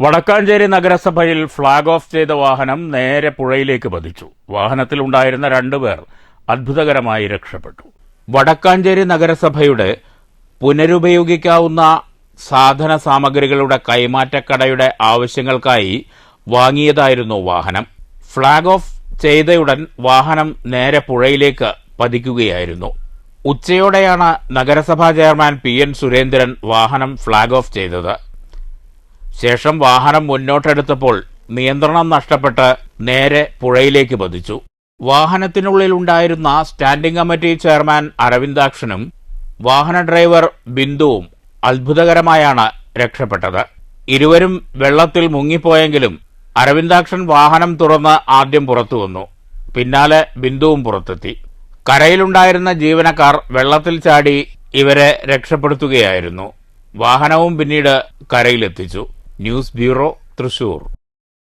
വടക്കാഞ്ചേരി നഗരസഭയിൽ flag off ചെയ്ത വാഹനം നേരെ പുഴയിലേക്ക് പതിച്ചു. വാഹനത്തിലുണ്ടായിരുന്ന രണ്ടുപേർ അത്ഭുതകരമായി രക്ഷപ്പെട്ടു. വടക്കാഞ്ചേരി നഗരസഭയുടെ പുനരുപയോഗിക്കാവുന്ന സാധന സാമഗ്രികളുടെ കൈമാറ്റക്കടയുടെ ആവശ്യങ്ങൾക്കായി വാങ്ങിയതായിരുന്നു വാഹനം. ഫ്ളാഗ് ഓഫ് ചെയ്തയുടൻ വാഹനം നേരെ പുഴയിലേക്ക് പതിക്കുകയായിരുന്നു. ഉച്ചയോടെയാണ് നഗരസഭാ ചെയർമാൻ പി എൻ സുരേന്ദ്രൻ വാഹനം ഫ്ളാഗ് ഓഫ് ചെയ്തത്. ശേഷം വാഹനം മുന്നോട്ടെടുത്തപ്പോൾ നിയന്ത്രണം നഷ്ടപ്പെട്ട് നേരെ പുഴയിലേക്ക് പതിച്ചു. വാഹനത്തിനുള്ളിൽ ഉണ്ടായിരുന്ന സ്റ്റാൻഡിംഗ് കമ്മിറ്റി ചെയർമാൻ അരവിന്ദാക്ഷനും വാഹന ഡ്രൈവർ ബിന്ദുവും അത്ഭുതകരമായാണ് രക്ഷപ്പെട്ടത്. ഇരുവരും വെള്ളത്തിൽ മുങ്ങിപ്പോയെങ്കിലും അരവിന്ദാക്ഷൻ വാഹനം തുറന്ന് ആദ്യം പുറത്തു വന്നു. പിന്നാലെ ബിന്ദുവും പുറത്തെത്തി. കരയിലുണ്ടായിരുന്ന ജീവനക്കാർ വെള്ളത്തിൽ ചാടി ഇവരെ രക്ഷപ്പെടുത്തുകയായിരുന്നു. വാഹനവും പിന്നീട് കരയിലെത്തിച്ചു. News bureau Thrissur